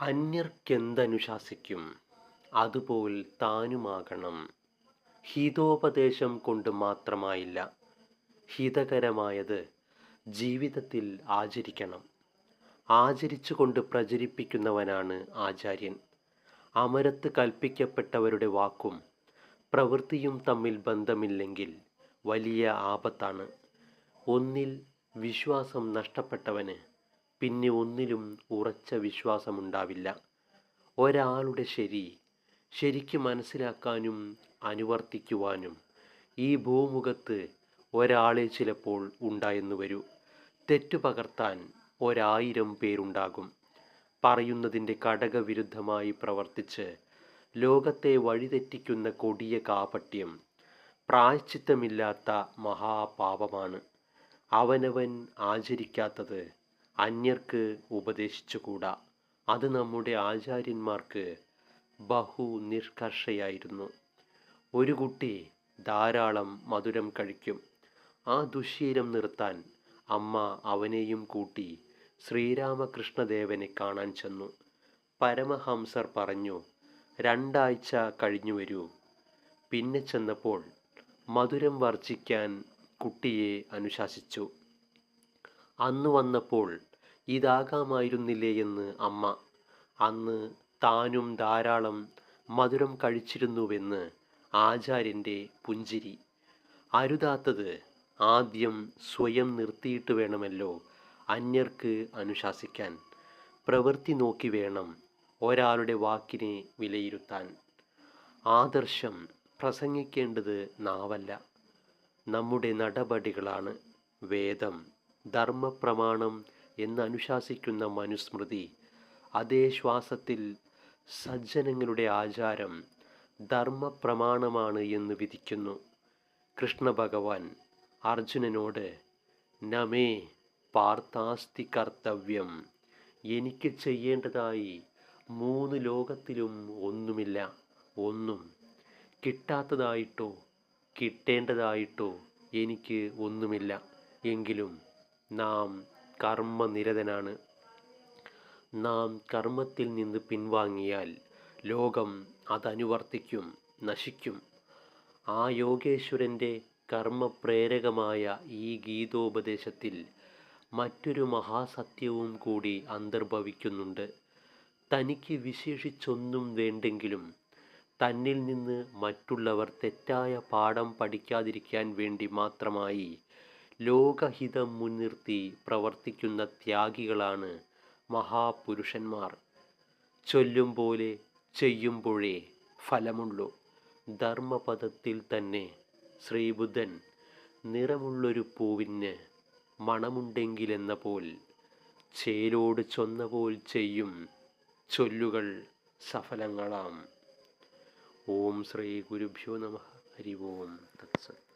അന്യർക്കെന്തനുശാസിക്കും. അതുപോൽ താനുമാകണം. ഹിതോപദേശം കൊണ്ട് മാത്രമായില്ല. ഹിതകരമായത് ജീവിതത്തിൽ ആചരിക്കണം. ആചരിച്ചുകൊണ്ട് പ്രചരിപ്പിക്കുന്നവനാണ് ആചാര്യൻ. അമരത്ത് കൽപ്പിക്കപ്പെട്ടവരുടെ വാക്കും പ്രവൃത്തിയും തമ്മിൽ ബന്ധമില്ലെങ്കിൽ വലിയ ആപത്താണ്. ഒന്നിൽ വിശ്വാസം നഷ്ടപ്പെട്ടവന് പിന്നെ ഒന്നിലും ഉറച്ച വിശ്വാസമുണ്ടാവില്ല. ഒരാളുടെ ശരി ശരിക്ക് മനസ്സിലാക്കാനും അനുവർത്തിക്കുവാനും ഈ ഭൂമുഖത്ത് ഒരാളെ ചിലപ്പോൾ ഉണ്ടായെന്നു വരൂ. തെറ്റു പകർത്താൻ ഒരായിരം പേരുണ്ടാകും. പറയുന്നതിന്റെ ഘടകവിരുദ്ധമായി പ്രവർത്തിച്ച് ലോകത്തെ വഴിതെറ്റിക്കുന്ന കൊടിയ കാപട്യം പ്രായശ്ചിത്തമില്ലാത്ത മഹാപാപമാണ്. അവനവൻ ആചരിക്കാത്തത് അന്യർക്ക് ഉപദേശിച്ചുകൂടാ? അത് നമ്മുടെ ആചാര്യന്മാർക്ക് ബഹു നിഷ്കർഷയായിരുന്നു. ഒരു കുട്ടി ധാരാളം മധുരം കഴിക്കും. ആ ദുശ്ശീലം നിർത്താൻ അമ്മ അവനെയും കൂട്ടി ശ്രീരാമകൃഷ്ണദേവനെ കാണാൻ ചെന്നു. പരമഹംസർ പറഞ്ഞു രണ്ടാഴ്ച കഴിഞ്ഞു വരൂ. പിന്നെ ചെന്നപ്പോൾ മധുരം വർജിക്കാൻ കുട്ടിയെ അനുശാസിച്ചു. അന്ന് വന്നപ്പോൾ ഇതാകാമായിരുന്നില്ലേ എന്ന് അമ്മ. അന്ന് താനും ധാരാളം മധുരം കഴിച്ചിരുന്നുവെന്ന് ആചാര്യന്റെ പുഞ്ചിരി. അരുതാത്തത് ആദ്യം സ്വയം നിർത്തിയിട്ട് വേണമല്ലോ അന്യർക്ക് അനുശാസിക്കാൻ. പ്രവൃത്തി നോക്കി വേണം ഒരാളുടെ വാക്കിനെ വിലയിരുത്താൻ. ആദർശം പ്രസംഗിക്കേണ്ടത് നാവല്ല. നമ്മുടെ നടപടികളാണ് വേദം ധർമ്മപ്രമാണം എന്നനുശാസിക്കുന്ന മനുസ്മൃതി. അതേ ശ്വാസത്തിൽ സജ്ജനങ്ങളുടെ ആചാരം ധർമ്മപ്രമാണമാണ് എന്ന് വിധിക്കുന്നു. കൃഷ്ണ ഭഗവാൻ അർജുനനോട് നമേ പാർത്ഥാസ്തി കർത്തവ്യം എനിക്ക് ചെയ്യേണ്ടതായി മൂന്ന് ലോകത്തിലും ഒന്നുമില്ല. ഒന്നും കിട്ടാത്തതായിട്ടോ കിട്ടേണ്ടതായിട്ടോ എനിക്ക് ഒന്നുമില്ല. എങ്കിലും നാം കർമ്മനിരതനാണ്. നാം കർമ്മത്തിൽ നിന്ന് പിൻവാങ്ങിയാൽ ലോകം അതനുവർത്തിക്കും നശിക്കും. ആ യോഗേശ്വരന്റെ കർമ്മപ്രേരകമായ ഈ ഗീതോപദേശത്തിൽ മറ്റൊരു മഹാസത്യവും കൂടി അന്തർഭവിക്കുന്നുണ്ട്. തനിക്ക് വിശേഷിച്ചൊന്നും വേണ്ടെങ്കിലും തന്നിൽ നിന്ന് മറ്റുള്ളവർ തെറ്റായ പാഠം പഠിക്കാതിരിക്കാൻ വേണ്ടി മാത്രമായി ലോകഹിതം മുൻനിർത്തി പ്രവർത്തിക്കുന്ന ത്യാഗികളാണ് മഹാപുരുഷന്മാർ. ചൊല്ലും പോലെ ചെയ്യുമ്പോഴേ ഫലമുള്ളൂ. ധർമ്മപദത്തിൽ തന്നെ ശ്രീബുദ്ധൻ നിറമുള്ളൊരു പൂവിന് മണമുണ്ടെങ്കിലെന്ന പോൽ ചേലോട് ചൊന്ന പോൽ ചെയ്യും ചൊല്ലുകൾ സഫലങ്ങളാം. ഓം ശ്രീ ഗുരുഭ്യോ നമ. ഹരി ഓം. തത്സത്.